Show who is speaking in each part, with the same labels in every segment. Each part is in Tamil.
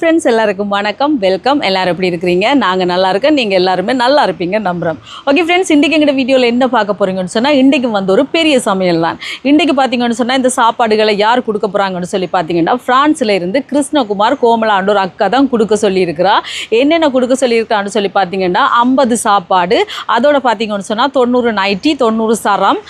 Speaker 1: ஃப்ரெண்ட்ஸ் எல்லாருக்கும் வணக்கம். வெல்கம் எல்லோரும் எப்படி இருக்கிறீங்க? நாங்கள் நல்லா இருக்கோம். நீங்கள் எல்லாருமே நல்லா இருப்பீங்க. நம்புகிறோம் ஓகே ஃப்ரெண்ட்ஸ் இன்றைக்கி எங்கள் வீடியோவில் என்ன பார்க்க போகிறீங்கன்னு சொன்னால் இன்றைக்கு வந்து ஒரு பெரிய சமையல் தான். இன்றைக்கு பார்த்தீங்கன்னு சொன்னால் இந்த சாப்பாடுகளை யார் கொடுக்க போகிறாங்கன்னு சொல்லி பார்த்தீங்கன்னா ஃப்ரான்ஸில் இருந்து கிருஷ்ணகுமார் கோமலாண்டு ஒரு அக்கா தான் கொடுக்க சொல்லியிருக்கிறா. என்னென்ன கொடுக்க சொல்லியிருக்கான்னு சொல்லி பார்த்தீங்கன்னா ஐம்பது சாப்பாடு. அதோட பார்த்தீங்கன்னு சொன்னால் தொண்ணூறு நைட்டி தொண்ணூறு சரம்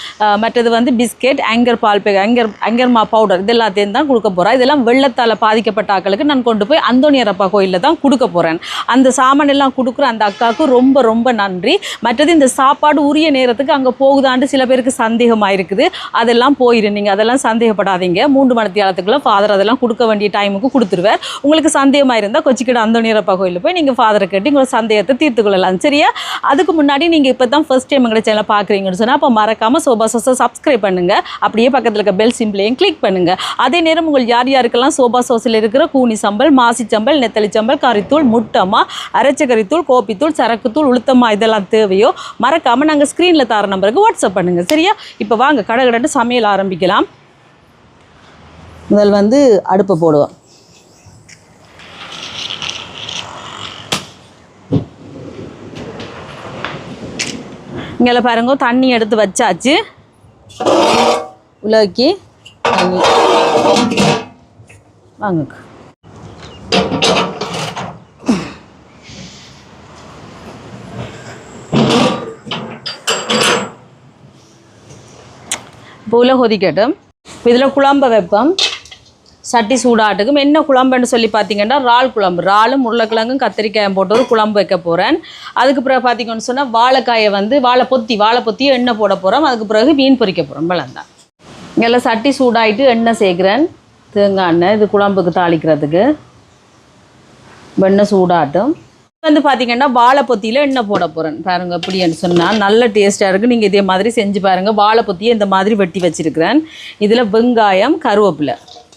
Speaker 1: மற்றது வந்து பிஸ்கெட் ஆங்கர் பால் பே ஆங்கர் ஆங்கர்மா பவுடர் இது எல்லாத்தையும் தான் கொடுக்க போகிறா இதெல்லாம் வெள்ளத்தால் பாதிக்கப்பட்ட ஆக்களுக்கு நான் கொண்டு போய் அந்த அந்தோனியரப்பா கோயிலில் தான் கொடுக்க போகிறேன் அந்த சாமான் எல்லாம் கொடுக்குற அந்த அக்காவுக்கு ரொம்ப ரொம்ப நன்றி. மற்றது இந்த சாப்பாடு உரிய நேரத்துக்கு அங்கே போகுதாண்டு சில பேருக்கு சந்தேகமாக இருக்குது அதெல்லாம் போயிருந்தீங்க அதெல்லாம் சந்தேகப்படாதீங்க. மூன்று மணி ஃபாதர் அதெல்லாம் கொடுக்க வேண்டிய டைமுக்கு கொடுத்துருவார் உங்களுக்கு சந்தேகமாக இருந்தால் கொச்சிக்கிட்ட அந்தோனியரப்பா கோயிலில் போய் நீங்கள் ஃபாதரை கேட்டு உங்களோட சந்தேகத்தை தீர்த்து கொள்ளலாம். சரியா? அதுக்கு முன்னாடி நீங்கள் இப்போ தான் ஃபர்ஸ்ட் டைம் எங்களை சேனலை பார்க்குறீங்கன்னு சொன்னால் அப்போ மறக்காமல் சோபா சோசா சப்ஸ்கிரைப் பண்ணுங்கள் அப்படியே பக்கத்தில் இருக்க பெல் சிம்பிளையும் கிளிக் பண்ணுங்கள் அதே நேரம் உங்கள் யார் யாருக்கெல்லாம் சோபா சோசில் இருக்கிற கூனி சம்பல் மாசி நெத்தலி சம்பல் கறித்தூள் முட்டமா அரைச்ச கறித்தூள் கோப்பித்தூள் சரக்குத்தூள் உளுத்தமா இதெல்லாம் தேவையோ மறக்காமல் நாங்கள் ஸ்க்ரீனில் தர நம்பருக்கு வாட்ஸ்அப் பண்ணுங்கள் சரியா? இப்போ வாங்க கடகடன்னு சமையல் ஆரம்பிக்கலாம். முதல் வந்து அடுப்பை போடுவோம். இங்கே பாருங்க தண்ணி எடுத்து வச்சாச்சு. உலக்கி தண்ணி. வாங்க. இப்போ கொதிக்கட்டும். இப்போ இதில் குழம்ப வைப்போம். சட்டி சூடாட்டுக்கும் என்ன குழம்புன்னு சொல்லி பார்த்தீங்கன்னா இறால் குழம்பு. இறாலும் உருளைக்கிழங்கும் கத்திரிக்காயும் போட்டு ஒரு குழம்பு வைக்க போகிறேன் அதுக்கு பிறகு பார்த்தீங்கன்னு சொன்னால் வாழைக்காயை வந்து வாழை பொத்தி வாழை பொத்தி எண்ணெய் போட போகிறோம் அதுக்கு பிறகு மீன் பொறிக்க போகிறோம் தான் இங்கெல்லாம் சட்டி சூடாகிட்டு எண்ணெய் சேர்க்குறேன். தேங்காய் எண்ணெய் இது குழம்புக்கு தாளிக்கிறதுக்கு. வெண்ணெய் சூடாட்டும். வந்து பார்த்தீங்கன்னா வாழை பொத்தியில் எண்ணெய் போட போகிறேன் பாருங்கள் எப்படின்னு சொன்னால் நல்ல டேஸ்ட்டாக இருக்குது நீங்கள் இதே மாதிரி செஞ்சு பாருங்கள் வாழை பொத்தியை இந்த மாதிரி வெட்டி வச்சுருக்கிறேன். இதில் வெங்காயம் கருவேப்பிலை.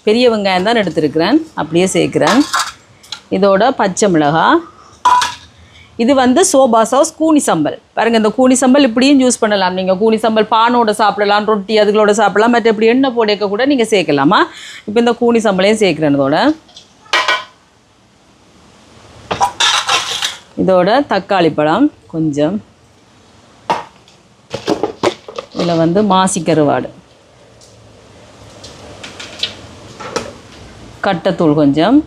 Speaker 1: பெரிய வெங்காயம் தான் எடுத்திருக்கிறேன். அப்படியே சேர்க்குறேன். இதோட பச்சை மிளகா. இது வந்து சோபா சாஸ் கூனி சம்பல். பாருங்க இந்த கூனி சம்பல் இப்படியும் யூஸ் பண்ணலாம். நீங்கள் கூனி சம்பல் பானோட சாப்பிடலாம் ரொட்டி அதுகளோட சாப்பிடலாம். மற்ற இப்படி எண்ணெய் போடைக்க கூட நீங்கள் சேர்க்கலாமா? இப்போ இந்த கூனி சம்பளையும் சேர்க்குறேன் இதோட. இதோட தக்காளி பழம் கொஞ்சம். இதில் வந்து மாசி கருவாடு. கட்டத்தூள் கொஞ்சம்.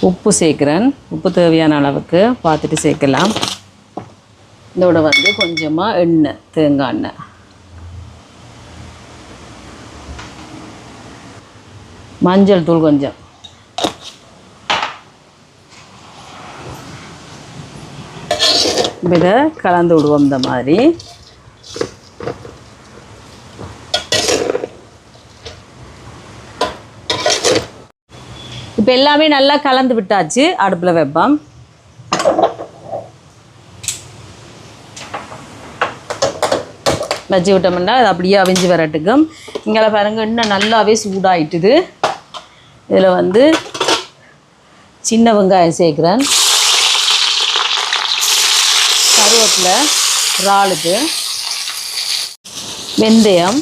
Speaker 1: உப்பு சேர்க்குறேன். உப்பு தேவையான அளவுக்கு பார்த்துட்டு சேர்க்கலாம். இதோட வந்து கொஞ்சமாக எண்ணெய் தேங்காய் எண்ணெய். மஞ்சள் தூள் கொஞ்சம். இதை கலந்து விடுவோம் இந்த மாதிரி. இப்போ எல்லாமே நல்லா கலந்து விட்டாச்சு அடுப்பில் வைப்போம். வச்சு விட்டோம்னா அது அப்படியே அவிஞ்சு வரட்டுக்கும். இங்கே பாருங்கள் இன்னும் நல்லாவே சூடாயிட்டுது. இதில் வந்து சின்ன வெங்காயம் சேர்க்குறேன். கருவேப்பிலை இறாலுக்கு வெந்தயம்.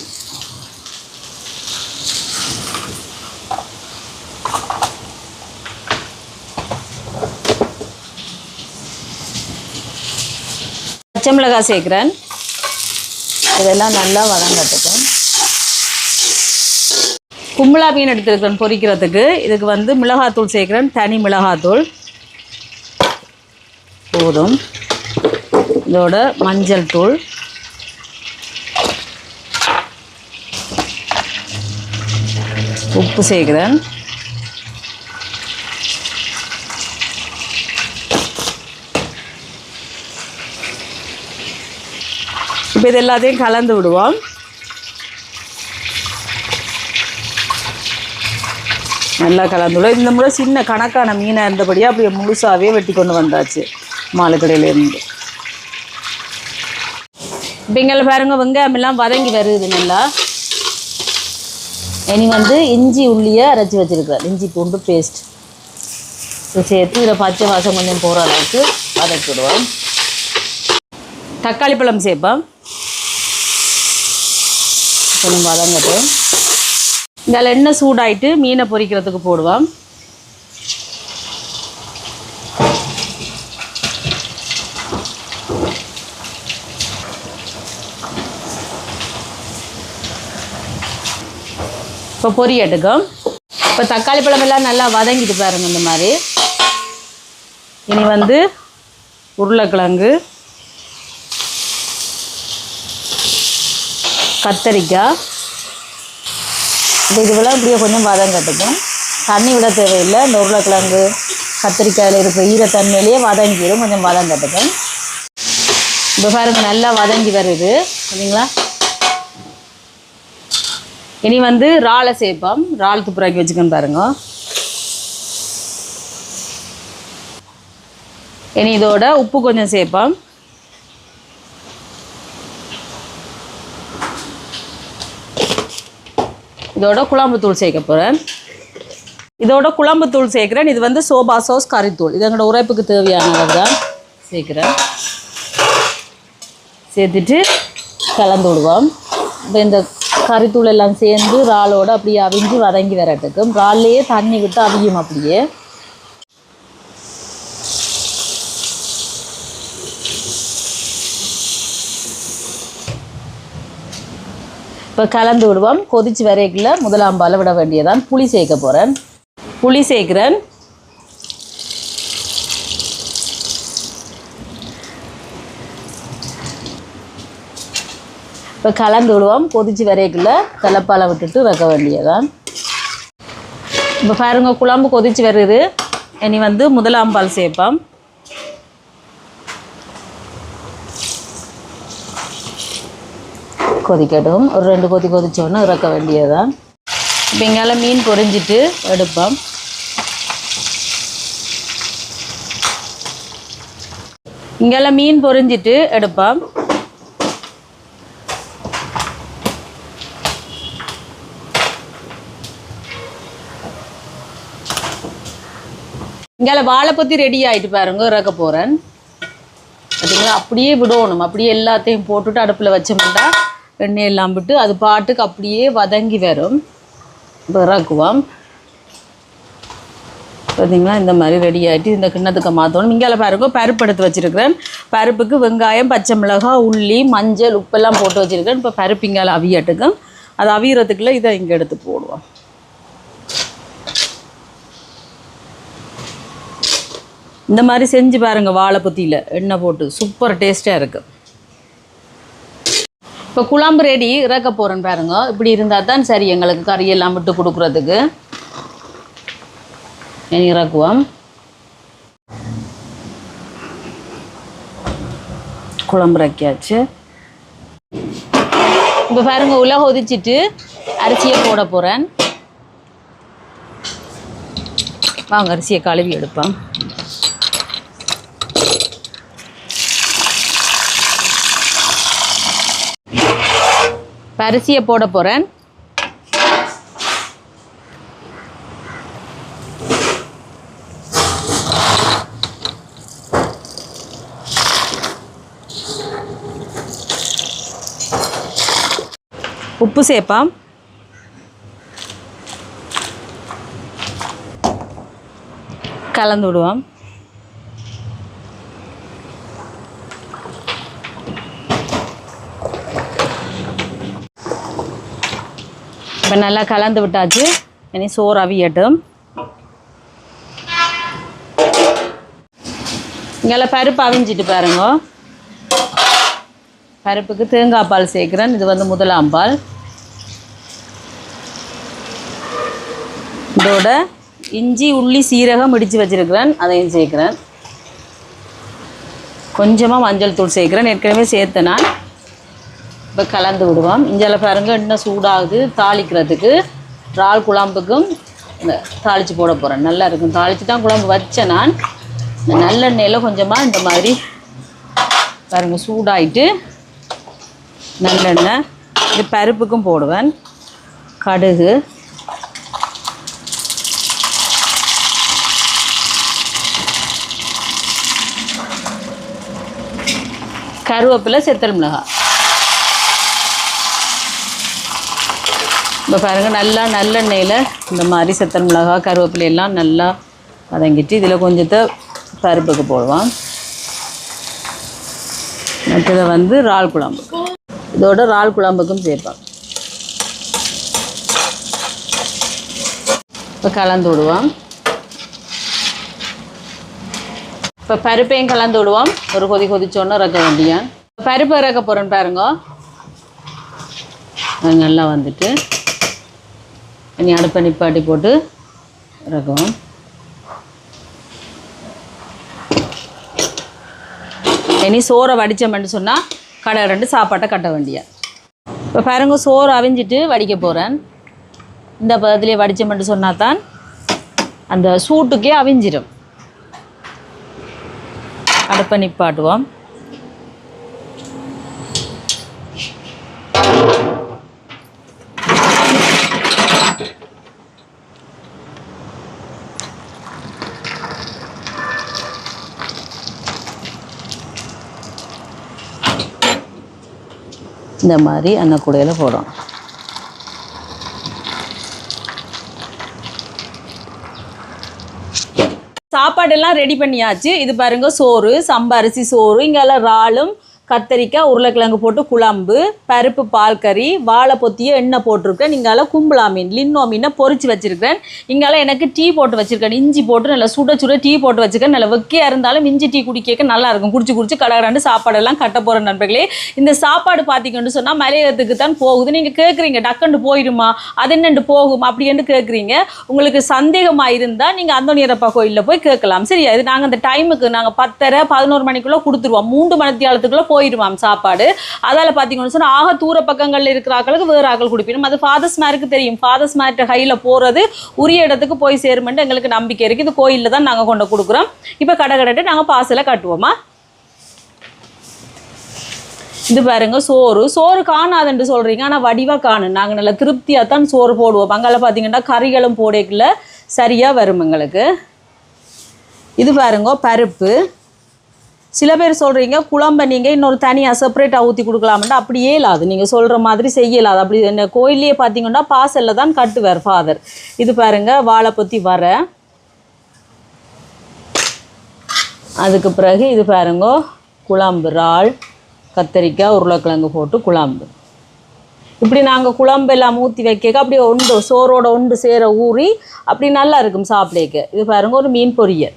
Speaker 1: பச்சை மிளகாய் சேர்க்குறேன். இதெல்லாம் நல்லா வதங்கட்டுக்கும் கும்பலா மீன் எடுத்துருக்கிறேன் பொரிக்கிறதுக்கு இதுக்கு வந்து மிளகாத்தூள் சேர்க்குறேன். தனி மிளகாத்தூள். போதும். இதோட மஞ்சள் தூள். உப்பு சேர்க்குறேன். இப்போ இது எல்லாத்தையும் கலந்து விடுவோம். நல்லா கலந்து விடுவோம். இந்த முறை சின்ன கணக்கான மீனாக இருந்தபடியாக அப்படியே முழுசாகவே வெட்டி கொண்டு வந்தாச்சு. மாலுக்கடையிலேருந்து. இப்போ பாருங்க வெங்காயம் எல்லாம் வதங்கி வருது நல்லா. இனி வந்து இஞ்சி உள்ளியை அரைச்சி வச்சுருக்கேன் இஞ்சி பூண்டு பேஸ்ட் இது சேர்த்து இதில் பச்சை வாசம் கொஞ்சம் போகிற அளவுக்கு வதக்கி விடுவோம் தக்காளி பழம் சேர்ப்போம். கொஞ்சம் வதங்கட்டும். இதில் எண்ணெய் சூடாயிட்டு மீனை பொரிக்கிறதுக்கு போடுவோம். இப்போ பொரியட்டுக்கும் இப்போ தக்காளி பழமெல்லாம் நல்லா வதங்கிட்டு பாருங்க இந்த மாதிரி. இனி வந்து உருளைக்கிழங்கு கத்தரிக்காய். இந்த இதுவெல்லாம் இப்படியே கொஞ்சம் வதங்கட்டுக்கும் தண்ணி விட தேவையில்லை. இந்த உருளைக்கிழங்கு கத்திரிக்காயில் இருக்கிற ஈரத்தன்மையிலேயே வதங்கிடும். கொஞ்சம் வதங்கட்டுக்கும் இப்போ பாருங்கள் நல்லா வதங்கி வருது. சரிங்களா? இனி வந்து இறாலை சேர்ப்போம். இறால் துப்புராக்கி வச்சுக்கோன்னு பாருங்க. இனி இதோட உப்பு கொஞ்சம் சேர்ப்போம். இதோட குழம்புத்தூள் சேர்க்க போகிறேன் இதோட குழம்புத்தூள் சேர்க்குறேன். இது வந்து சோபா சோஸ் கறித்தூள். இது எங்களோட உரைப்புக்கு தேவையானது தான் சேர்க்குறேன். சேர்த்துட்டு கலந்து விடுவோம். இப்போ இந்த கறித்தூள் எல்லாம் சேர்ந்து இறாலோடு அப்படியே அவிஞ்சு வதங்கி வரட்டுக்கும் இறால்லையே தண்ணி விட்டு அவியும் அப்படியே. இப்போ கலந்து விடுவோம். கொதிச்சு வரைக்குள்ள முதலாம் பாலை விட வேண்டியதான் புளி சேர்க்க போகிறேன் புளி சேர்க்குறேன். இப்போ கலந்து விடுவோம். கொதிச்சு வரைக்குள்ளே தலைப்பாலை விட்டுட்டு வைக்க வேண்டியதான் இப்போ பாருங்க குழம்பு கொதிச்சு வருது. இனி வந்து முதலாம் பால் சேர்ப்போம். கொதிக்கட்டும். ஒரு ரெண்டு கொதி கொதிச்சோன்னே இறக்க வேண்டியதுதான். இப்போ இங்கால மீன் பொரிஞ்சிட்டு எடுப்போம். இங்கெல்லாம் மீன் பொறிஞ்சிட்டு எடுப்போம். இங்கால வாழைப்பத்தி ரெடி ஆகிட்டு பாருங்க இறக்க போகிறேன் பார்த்தீங்களா அப்படியே விடணும். அப்படியே எல்லாத்தையும் போட்டுட்டு அடுப்பில் வச்சோம்னா எண்ணெய் எல்லாம் விட்டு அது பாட்டுக்கு அப்படியே வதங்கி வரும். இறக்குவோம். பார்த்தீங்களா இந்த மாதிரி ரெடி ஆகிட்டு இந்த கிண்ணத்துக்கு மாற்றணும் இங்கால பாருங்க பருப்பு எடுத்து வச்சுருக்கிறேன். பருப்புக்கு வெங்காயம் பச்சை மிளகாய் உள்ளி மஞ்சள் உப்பெல்லாம் போட்டு வச்சுருக்கேன் இப்போ பருப்பு இங்கால அவியட்டுக்கும் அது அவியறதுக்குள்ளே இதை இங்கே எடுத்து போடுவோம். இந்த மாதிரி செஞ்சு பாருங்கள் வாழைப்பத்தியில் எண்ணெய் போட்டு சூப்பர் டேஸ்ட்டாக இருக்குது இப்போ குழம்பு ரெடி இறக்க போகிறேன்னு பாருங்க. இப்படி இருந்தால் தான் சரி எங்களுக்கு கறியெல்லாம் விட்டு கொடுக்குறதுக்கு. இறக்குவோம். குழம்பு இறக்கியாச்சு. இப்போ பாருங்க உலக ஒதிச்சிட்டு அரிசியை போட போகிறேன் வாங்க அரிசியை கழுவி எடுப்பேன் அரிசியை போட போகிறேன் உப்பு சேர்ப்பாம். கலந்து விடுவோம். இப்போ நல்லா கலந்து விட்டாச்சு. இனி சோறு அவியட்டும். இங்கெல்லாம் பருப்பு அவிஞ்சிட்டு பாருங்க. பருப்புக்கு தேங்காய் பால் சேர்க்குறேன். இது வந்து முதலாம் பால். இதோட இஞ்சி உள்ளி சீரகம் இடித்து வச்சிருக்கிறேன். அதையும் சேர்க்குறேன். கொஞ்சமாக மஞ்சள் தூள் சேர்க்குறேன். ஏற்கனவே சேர்த்தேன் நான். இப்போ கலந்து விடுவோம். இஞ்சால பாருங்கள் இன்னும் சூடாகுது. தாளிக்கிறதுக்கு இறால் குழம்புக்கும் இந்த தாளித்து போட போகிறேன் நல்லா இருக்கும். தாளித்து தான் குழம்பு வச்சேன் நான். இந்த நல்லெண்ணெயில் கொஞ்சமாக இந்த மாதிரி பாருங்கள் சூடாயிட்டு நல்லெண்ணெய். இது பருப்புக்கும் போடுவேன். கடுகு. கருவேப்பிலை செத்தல் மிளகாய். இப்போ பாருங்கள் நல்லா நல்லெண்ணெயில் இந்த மாதிரி செத்தல் மிளகா கருவேப்பிலை எல்லாம் நல்லா வதங்கிட்டு இதில் கொஞ்சத்தை பருப்புக்கு போடுவான் மற்றதை வந்து இறால் குழம்பு. இதோட இறால் குழம்புக்கும் சேர்ப்பான் இப்போ கலந்து விடுவான் இப்போ பருப்பையும் கலந்து விடுவோம். ஒரு கொதி கொதிச்சோன்னு இறக்க வேண்டியான் பருப்பு இறக்க போகிறேன்னு பாருங்க. நல்லா வந்துட்டு இனி அடுப்பை நிப்பாட்டி போட்டு இறக்குவோம். இனி சோறை வடித்தோம்னு சொன்னால் கடை ரெண்டு சாப்பாட்டை கட்ட வேண்டிய இப்போ பாருங்க சோறு அவிஞ்சிட்டு வடிக்க போகிறேன் இந்த பதத்துலேயே வடித்தோம்னு சொன்னால் தான் அந்த சூட்டுக்கே அவிஞ்சிடும் அடுப்பை நிப்பாட்டுவோம். இந்த மாதிரி அன்னக்கூடையில் போடும் சாப்பாடெல்லாம் ரெடி பண்ணியாச்சு. இது பாருங்க சோறு சம்பா அரிசி சோறு இங்கெல்லாம் இறாலும் கத்தரிக்காய் உருளைக்கிழங்கு போட்டு குழம்பு பருப்பு பால் கறி வாழை பொத்தியோ எண்ணெய் போட்டிருக்கேன் இங்கால கும்பலா மீன் லின்னோ மீனை பொறிச்சு வச்சிருக்கேன் இங்கால எனக்கு டீ போட்டு வச்சுருக்கேன். இஞ்சி போட்டு நல்லா சுட சுட டீ போட்டு வச்சுருக்கேன். நல்லா வெக்கையாக இருந்தாலும் இஞ்சி டீ குடிக்க நல்லா இருக்கும். குடிச்சு குடிச்சு கடகடாண்டு சாப்பாடெல்லாம் கட்ட போகிற நண்பர்களே. இந்த சாப்பாடு பார்த்தீங்கன்னு சொன்னால் மலையத்துக்கு தான் போகுது நீங்கள் கேட்குறீங்க டக்குண்டு போயிடுமா அது என்னண்டு போகும்? அப்படின்ட்டு கேட்குறீங்க உங்களுக்கு சந்தேகமாக இருந்தால் நீங்கள் அந்தோனியரப்பா கோயிலில் போய் கேட்கலாம். சரியா? இது நாங்கள் அந்த டைமுக்கு நாங்கள் பத்தரை பதினோரு மணிக்குள்ளே கொடுத்துருவோம். மூன்று மணித்தியாலத்துக்குள்ளே போயிடுவாம் சாப்பாடு. அதால் பார்த்தீங்கன்னு சொன்னால் ஆக தூர பக்கங்களில் இருக்கிற ஆக்களுக்கு வேறு ஆக்கள் குடிப்பிடும். அது ஃபாதர்ஸ் மேருக்கு தெரியும். ஃபாதர்ஸ் மேர்ட்ட கையில் போகிறது உரிய இடத்துக்கு போய் சேருமென்ட்டு எங்களுக்கு நம்பிக்கை இருக்குது இது கோயிலில் தான் நாங்கள் கொண்டு கொடுக்குறோம். இப்போ கடை கடைட்டு நாங்கள் பாசலை கட்டுவோமா? இது பாருங்க சோறு. சோறு காணாதுன்னு சொல்கிறீங்க ஆனால் வடிவாக காணும். நாங்கள் நல்லா திருப்தியாக தான் சோறு போடுவோம். அங்கால பார்த்தீங்கன்னா கறிகளும் போடக்குள்ள சரியாக வரும் எங்களுக்கு. இது பாருங்க பருப்பு. சில பேர் சொல்கிறீங்க குழம்பை நீங்கள் இன்னொரு தனியாக செப்பரேட்டாக ஊற்றி கொடுக்கலாம்ட்டு அப்படியே இல்லாது நீங்கள் சொல்கிற மாதிரி செய்யலாது அப்படி இந்த கோயிலே பார்த்தீங்கன்னா பாசலில் தான் கட்டுவார் ஃபாதர் இது பாருங்க வாழை பொத்தி வர. அதுக்கு பிறகு இது பாருங்க குழம்பு இறால் கத்தரிக்காய் உருளைக்கிழங்கு போட்டு குழம்பு. இப்படி நாங்கள் குழம்பு எல்லாம் ஊற்றி வைக்க அப்படியே ஒன்று சோறோட ஒன்று சேர ஊறி அப்படி நல்லா இருக்கும் சாப்பிடக்க. இது பாருங்க ஒரு மீன் பொரியல்.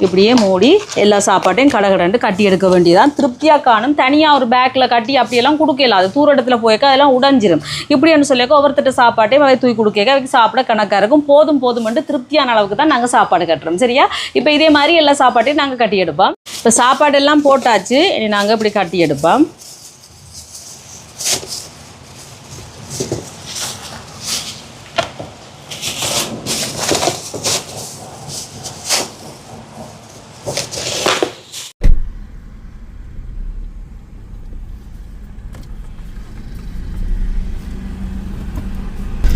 Speaker 1: இப்படியே மூடி எல்லா சாப்பாட்டையும் கடகடன்ட்டு கட்டி எடுக்க வேண்டியதான் திருப்தியாக காணும். தனியாக ஒரு பேக்கில் கட்டி அப்படியெல்லாம் கொடுக்கல. அது தூர இடத்துல போய்க்க அதெல்லாம் உடஞ்சிரும். இப்படின்னு சொல்லிக்க ஒவ்வொருத்தட்ட சாப்பாட்டையும் அவை தூக்கி கொடுக்க அவைக்கு சாப்பிட கணக்காக இருக்கும். போதும் போதும்ன்ட்டு திருப்தியான அளவுக்கு தான் நாங்கள் சாப்பாடு கட்டுறோம். சரியா? இப்போ இதே மாதிரி எல்லா சாப்பாட்டையும் நாங்கள் கட்டி எடுப்போம். இப்போ சாப்பாடெல்லாம் போட்டாச்சு. நாங்கள் இப்படி கட்டி எடுப்போம்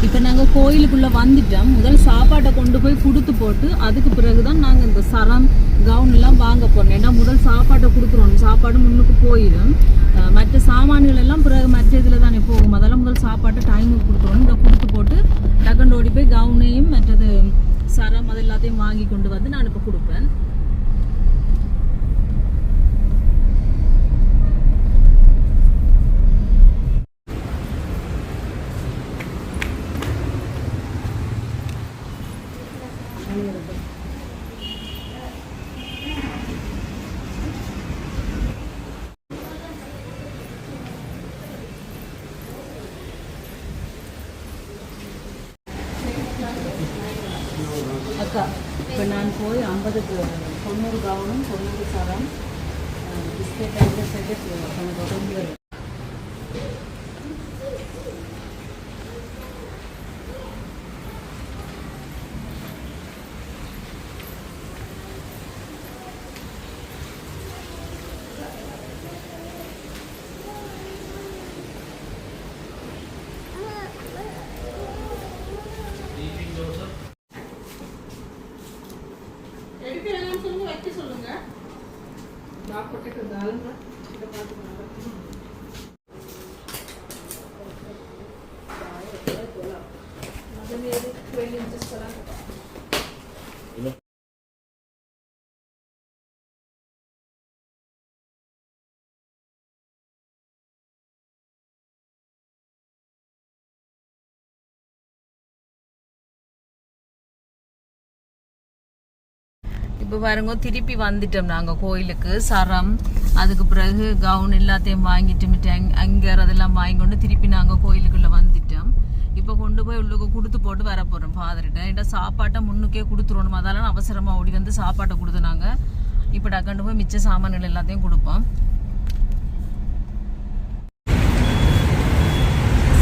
Speaker 1: இப்போ நாங்கள் கோயிலுக்குள்ளே வந்துட்டோம் முதல் சாப்பாட்டை கொண்டு போய் கொடுத்து போட்டு அதுக்கு பிறகு தான் நாங்கள் இந்த சரம் கவுன் எல்லாம் வாங்க போகிறோம் ஏன்னா முதல் சாப்பாட்டை கொடுத்துருவோம் சாப்பாடு முன்னுக்கு போயிடும் அஹ் மற்ற சாமான்கள் எல்லாம் பிறகு மற்ற இதில் தானே போகும். அதெல்லாம் முதல் சாப்பாட்டை டைமுக்கு கொடுத்துருவோம் இதை கொடுத்து போட்டு டக்குன்னு ஓடி போய் கவுனையும் மற்றது சரம் அது எல்லாத்தையும் வாங்கி கொண்டு வந்து நான் இப்போ கொடுப்பேன். அக்கா இப்போ நான் போய் ஐம்பதுக்கு தொண்ணூறு கவனம் தொண்ணூறு சரம் பிஸ்கெட் ஐந்து செட்டு கொண்டு கொண்டு దాని இப்போ பாருங்க திருப்பி வந்துட்டோம் நாங்கள் கோயிலுக்கு. சரம் அதுக்கு பிறகு கவுன் எல்லாத்தையும் வாங்கிட்டு மிட்டு அங் அங்கர் அதெல்லாம் வாங்கி கொண்டு திருப்பி நாங்கள் கோயிலுக்குள்ளே வந்துட்டோம். இப்போ கொண்டு போய் உள்ளுக்கு கொடுத்து போட்டு வர போகிறோம் ஃபாதர்கிட்ட. என்கிட்ட சாப்பாட்டை முன்னுக்கே கொடுத்துருவோம். அதெல்லாம் அவசரமாக ஓடி வந்து சாப்பாட்டை கொடுத்துனாங்க இப்போ டக்கண்டு போய் மிச்ச சாமான்கள் எல்லாத்தையும் கொடுப்போம்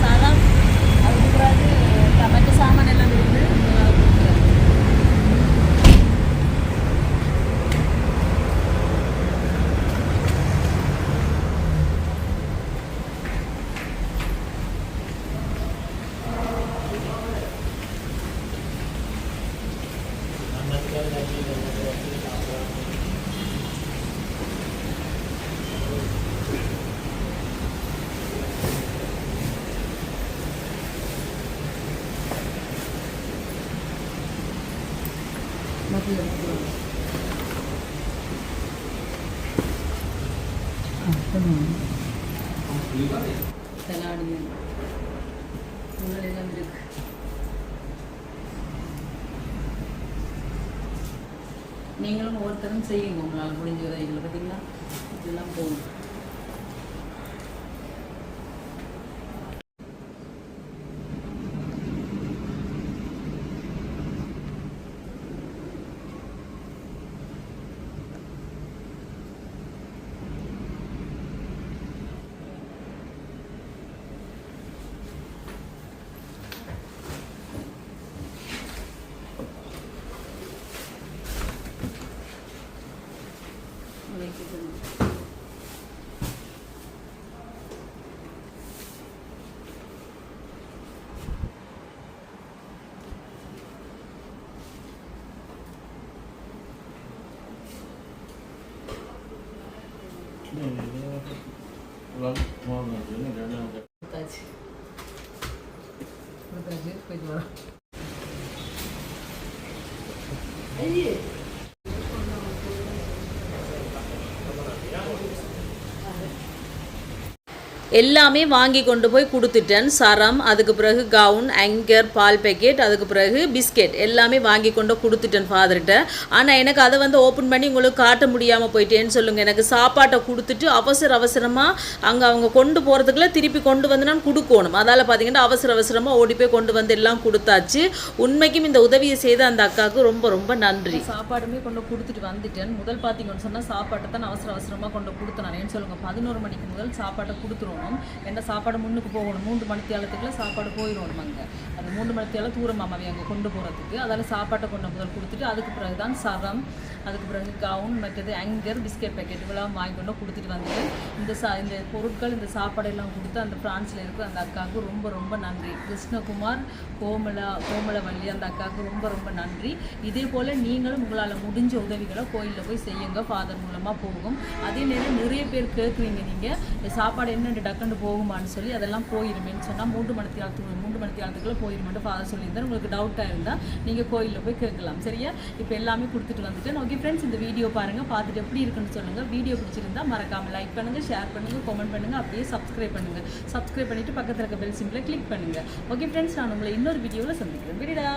Speaker 1: சரம் அதுக்கு பிறகு மற்ற சாமான் எல்லாம் இருந்து தலாடியன் உங்களெல்லாம் இருக்கு நீங்களும் ஒவ்வொருத்தரும் செய்யுங்க உங்களால் முடிஞ்ச உதவிகளை பார்த்தீங்களா இதெல்லாம் போகும் கொடுத்தாச்சு கொடுத்தாச்சு எல்லாமே வாங்கி கொண்டு போய் கொடுத்துட்டேன். சரம் அதுக்கு பிறகு கவுன் ஆங்கர் பால் பேக்கெட் அதுக்கு பிறகு பிஸ்கெட் எல்லாமே வாங்கி கொண்டு கொடுத்துட்டேன் ஃபாதர்கிட்ட ஆனால் எனக்கு அதை வந்து ஓப்பன் பண்ணி உங்களுக்கு காட்ட முடியாமல் போயிட்டேன்னு சொல்லுங்கள் எனக்கு சாப்பாட்டை கொடுத்துட்டு அவசர அவசரமாக அங்கே அவங்க கொண்டு போகிறதுக்குள்ள திருப்பி கொண்டு வந்து நான் கொடுக்கணும். அதால் பார்த்தீங்கன்னா அவசர அவசரமாக ஓடி போய் கொண்டு வந்து எல்லாம் கொடுத்தாச்சு. உண்மைக்கும் இந்த உதவியை செய்த அந்த அக்காவுக்கு ரொம்ப ரொம்ப நன்றி. சாப்பாடுமே கொண்டு கொடுத்துட்டு வந்துட்டேன். முதல் பார்த்தீங்கன்னு சொன்னால் சாப்பாட்டை தான் அவசர அவசரமாக கொண்டு கொடுத்தேன். சொல்லுங்கள் பதினோரு மணிக்கு முதல் சாப்பாட்டை கொடுத்துருவோம். எந்த சாப்பாடு முன்னுக்கு போகணும். மூன்று மணித்தியாலத்துக்குள்ள சாப்பாடு போயிடணும் அங்கே. அந்த மூன்று மணித்தியால தூரம் அம்மாவை அங்கே கொண்டு போகிறதுக்கு அதால் சாப்பாட்டை கொண்டு முதல் கொடுத்துட்டு அதுக்கு பிறகு தான் சரம் அதுக்கு பிறகு கவுன் மற்றது அங்கர் பிஸ்கெட் பேக்கெட் இவெல்லாம் வாங்கி கொண்டு கொடுத்துட்டு வந்துட்டு இந்த சா இந்த பொருட்கள் இந்த சாப்பாடு எல்லாம் கொடுத்து அந்த பிரான்ஸில் இருக்கிற அந்த அக்காவுக்கு ரொம்ப ரொம்ப நன்றி. கிருஷ்ணகுமார் கோமலா கோமலவள்ளி அந்த அக்காவுக்கு ரொம்ப ரொம்ப நன்றி. இதே போல் நீங்களும் உங்களால் முடிஞ்ச உதவிகளை கோயிலில் போய் செய்யுங்க. ஃபாதர் மூலமாக போகும். அதே நேரம் நிறைய பேர் கேட்குறீங்க நீங்கள் சாப்பாடு என்ன டக்குன்னு போகுமான்னு சொல்லி அதெல்லாம் போயிருமேன்னு சொன்னால் மூன்று மணி காலத்துக்கு மூன்று மணி காலத்துக்குள்ளே போயிருமென்று ஃபாதர் சொல்லியிருந்தார். உங்களுக்கு டவுட்டாக இருந்தால் நீங்கள் கோயிலில் போய் கேட்கலாம். சரியா? இப்போ எல்லாமே கொடுத்துட்டு வந்துட்டேன் ஓகே ஃப்ரெண்ட்ஸ் இந்த வீடியோ பாருங்கள் பார்த்துட்டு எப்படி இருக்குன்னு சொல்லுங்கள் வீடியோ பிடிச்சிருந்தா மறக்காமல் லைக் பண்ணுங்கள் ஷேர் பண்ணுங்கள் கமெண்ட் பண்ணுங்கள் அப்படியே சப்ஸ்கிரைப் பண்ணுங்கள் சப்ஸ்கிரைப் பண்ணிவிட்டு பக்கத்தில் இருக்க பெல் சிம்பிளை கிளிக் பண்ணுங்கள் ஓகே ஃப்ரெண்ட்ஸ் நான் உங்களை இன்னொரு வீடியோவில் சந்திக்கிறேன். விடுடா!